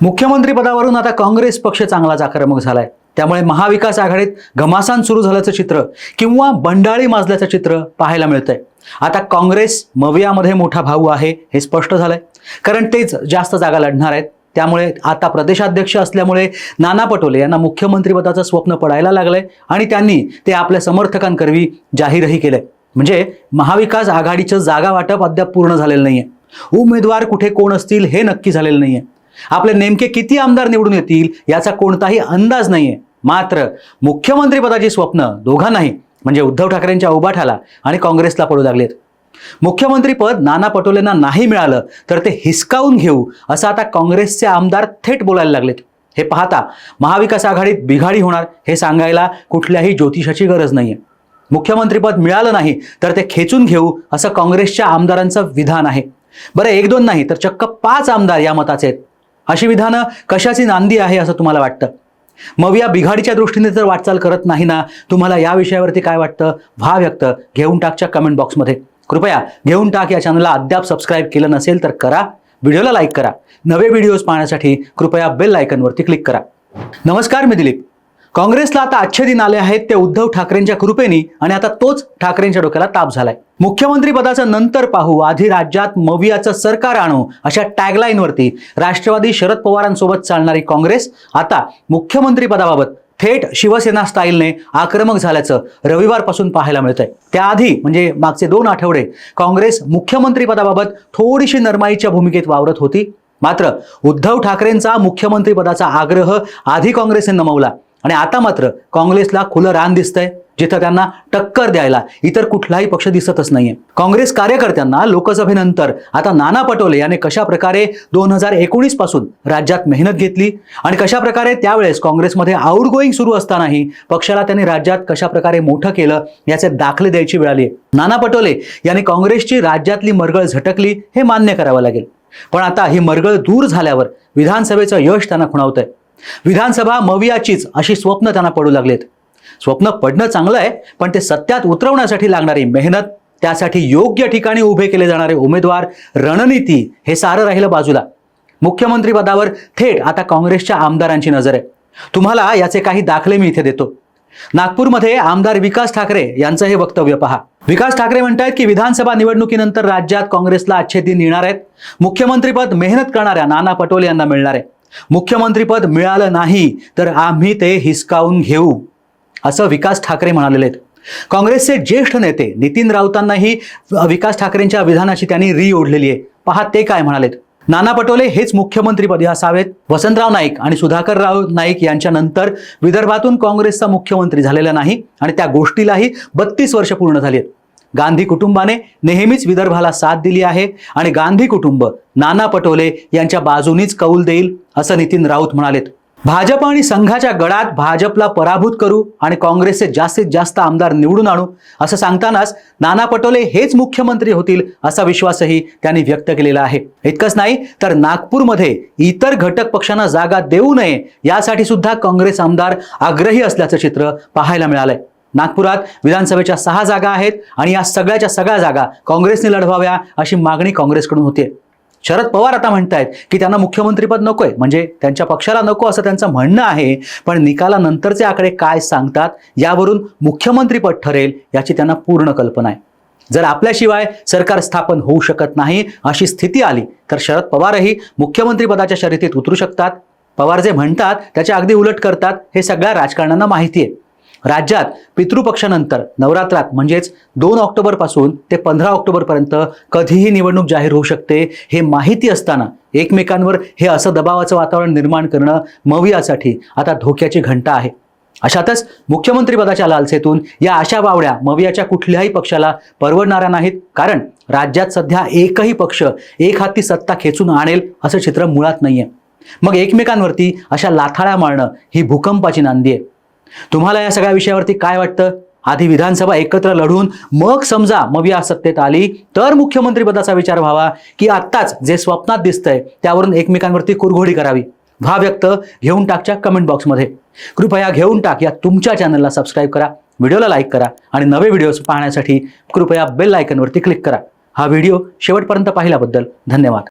मुख्यमंत्री पदावरून आता काँग्रेस पक्ष चांगलाच आक्रमक झालाय. त्यामुळे महाविकास आघाडीत घमासान सुरू झाल्याचं चित्र किंवा बंडाळी माजल्याचं चित्र पाहायला मिळतंय. आता काँग्रेस मवियामध्ये मोठा भाऊ आहे हे स्पष्ट झालंय. कारण तेच जास्त जागा लढणार आहेत. त्यामुळे आता प्रदेशाध्यक्ष असल्यामुळे नाना पटोले यांना मुख्यमंत्रीपदाचं स्वप्न पडायला लागलंय आणि त्यांनी ते आपल्या समर्थकांकरवी जाहीरही केलंय. म्हणजे महाविकास आघाडीचं जागा वाटप अद्याप पूर्ण झालेलं नाहीये. उमेदवार कुठे कोण असतील हे नक्की झालेलं नाहीये. आपले नेमके किती आमदार निवडून येतील याचा कोणताही अंदाज नाहीये. मात्र मुख्यमंत्री पदाची स्वप्न दोघांनाही म्हणजे उद्धव ठाकरेंच्या उभाठाला आणि काँग्रेसला पडू लागलेत. मुख्यमंत्रीपद नाना पटोलेंना नाही मिळालं तर ते हिसकावून घेऊ असं आता काँग्रेसचे आमदार थेट बोलायला लागलेत. हे पाहता महाविकास आघाडीत बिघाडी होणार हे सांगायला कुठल्याही ज्योतिषाची गरज नाहीये. मुख्यमंत्रीपद मिळालं नाही तर ते खेचून घेऊ असं काँग्रेसच्या आमदारांचं विधान आहे. बरं एक दोन नाही तर चक्क पाच आमदार या मताचे आहेत. अशी विधानं कशाची नांदी आहे असं तुम्हाला वाटतं? मग या बिघाडीच्या दृष्टीने जर वाटचाल करत नाही ना? तुम्हाला या विषयावरती काय वाटतं? व्हा व्यक्त. घेऊन टाकच्या कमेंट बॉक्समध्ये कृपया घेऊन टाक या चॅनलला अद्याप सबस्क्राईब केलं नसेल तर करा. व्हिडिओला लाईक करा. नवे व्हिडिओज पाहण्यासाठी कृपया बेल आयकनवरती क्लिक करा. नमस्कार मी दिलीप. काँग्रेसला आता अच्छे दिन आले आहेत ते उद्धव ठाकरेंच्या कृपेने आणि आता तोच ठाकरेंच्या डोक्याला ताप झालाय. मुख्यमंत्री पदाचं नंतर पाहू आधी राज्यात मवियाचं सरकार आणू अशा टॅगलाईनवरती राष्ट्रवादी शरद पवारांसोबत चालणारी काँग्रेस आता मुख्यमंत्री पदाबाबत थेट शिवसेना स्टाईलने आक्रमक झाल्याचं रविवारपासून पाहायला मिळतंय. त्याआधी म्हणजे मागचे दोन आठवडे काँग्रेस मुख्यमंत्री पदाबाबत थोडीशी नरमाईच्या भूमिकेत वावरत होती. मात्र उद्धव ठाकरेंचा मुख्यमंत्री पदाचा आग्रह आधी काँग्रेसने नमवला. आणि आता मात्र काँग्रेसला खुलं रान दिसतंय जिथं त्यांना टक्कर द्यायला इतर कुठलाही पक्ष दिसतच नाहीये. काँग्रेस कार्यकर्त्यांना लोकसभेनंतर आता नाना पटोले याने कशा प्रकारे दोन हजार एकोणीसपासून राज्यात मेहनत घेतली आणि कशा प्रकारे त्यावेळेस काँग्रेसमध्ये आउट गोईंग सुरू असतानाही पक्षाला त्यांनी राज्यात कशा प्रकारे मोठं केलं याचे दाखले द्यायची वेळ आली नाना पटोले यांनी काँग्रेसची राज्यातली मरगळ झटकली हे मान्य करावं लागेल. पण आता ही मरगळ दूर झाल्यावर विधानसभेचं यश त्यांना खुणावतंय. विधानसभा मवियाचीच अशी स्वप्न त्यांना पडू लागलेत. स्वप्न पडणं चांगलं आहे पण ते सत्यात उतरवण्यासाठी लागणारी मेहनत त्यासाठी योग्य ठिकाणी उभे केले जाणारे उमेदवार रणनीती हे सारं राहिलं बाजूला. मुख्यमंत्री पदावर थेट आता काँग्रेसच्या आमदारांची नजर आहे. तुम्हाला याचे काही दाखले मी इथे देतो. नागपूरमध्ये आमदार विकास ठाकरे यांचं हे वक्तव्य पहा. विकास ठाकरे म्हणतायत की विधानसभा निवडणुकीनंतर राज्यात काँग्रेसला अच्छे दिन येणार आहेत. मुख्यमंत्रीपद मेहनत करणाऱ्या नाना पटोले यांना मिळणार आहे. मुख्यमंत्रीपद मिळालं नाही तर आम्ही ते हिसकावून घेऊ असं विकास ठाकरे म्हणालेले आहेत काँग्रेसचे ज्येष्ठ नेते नितीन राऊतांनाही विकास ठाकरेंच्या विधानाची त्यांनी री ओढलेली आहे. पहा ते काय म्हणालेत. नाना पटोले हेच मुख्यमंत्रीपदी असावेत. वसंतराव नाईक आणि सुधाकर राव नाईक यांच्यानंतर विदर्भातून काँग्रेसचा मुख्यमंत्री झालेला नाही आणि त्या गोष्टीलाही बत्तीस वर्ष पूर्ण झाली आहेत. गांधी कुटुंबाने नेहमीच विदर्भाला साथ दिली आहे आणि गांधी कुटुंब नाना पटोले यांच्या बाजूनीच कौल देईल असं नितीन राऊत म्हणालेत. भाजप आणि संघाच्या गडात भाजपला पराभूत करू आणि काँग्रेसचे जास्तीत जास्त आमदार निवडून आणू असं सांगतानाच नाना पटोले हेच मुख्यमंत्री होतील असा विश्वासही त्यांनी व्यक्त केलेला आहे. इतकंच नाही तर नागपूरमध्ये इतर घटक पक्षांना जागा देऊ नये यासाठी सुद्धा काँग्रेस आमदार आग्रही असल्याचं चित्र पाहायला मिळालंय. नागपुरात विधानसभेच्या सहा जागा आहेत आणि या सगळ्याच्या सगळ्या जागा काँग्रेसने लढवाव्या अशी मागणी काँग्रेसकडून होते शरद पवार आता म्हणतायत की त्यांना मुख्यमंत्रीपद नकोय म्हणजे त्यांच्या पक्षाला नको असं त्यांचं म्हणणं आहे पण निकालानंतरचे आकडे काय सांगतात यावरून मुख्यमंत्रीपद ठरेल याची त्यांना पूर्ण कल्पना आहे. जर आपल्याशिवाय सरकार स्थापन होऊ शकत नाही अशी स्थिती आली तर शरद पवारही मुख्यमंत्रीपदाच्या शर्यतीत उतरू शकतात. पवार जे म्हणतात त्याच्या अगदी उलट करतात हे सगळ्या राजकारण्यांना माहिती आहे. राज्यात पितृपक्षानंतर नवरात्रात म्हणजेच दोन ऑक्टोबरपासून ते पंधरा ऑक्टोबरपर्यंत कधीही निवडणूक जाहीर होऊ शकते हे माहिती असताना एकमेकांवर हे असं दबावाचं वातावरण निर्माण करणं मवियासाठी आता धोक्याची घंटा आहे. अशातच मुख्यमंत्रीपदाच्या लालसेतून या अशा वावड्या मवियाच्या कुठल्याही पक्षाला परवडणाऱ्या नाहीत कारण राज्यात सध्या एकही पक्ष एक हाती सत्ता खेचून आणेल असं चित्र मुळात नाहीये. मग एकमेकांवरती अशा लाथाळ्या मारणं ही भूकंपाची नांदी आहे. तुम्हाला या सगळ्या विषयावरती काय वाटतं? आधी विधानसभा एकत्र लढून मग समजा मविया सत्तेत आली तर मुख्यमंत्रीपदाचा विचार व्हावा की आत्ताच जे स्वप्नात दिसतंय त्यावरून एकमेकांवरती कुरघोडी करावी. व्हा व्यक्त घेऊन टाकच्या कमेंट बॉक्समध्ये कृपया घेऊन टाक या तुमच्या चॅनलला सबस्क्राईब करा व्हिडिओला लाईक करा आणि नवे व्हिडिओज पाहण्यासाठी कृपया बेल आयकनवरती क्लिक करा. हा व्हिडिओ शेवटपर्यंत पाहिल्याबद्दल धन्यवाद.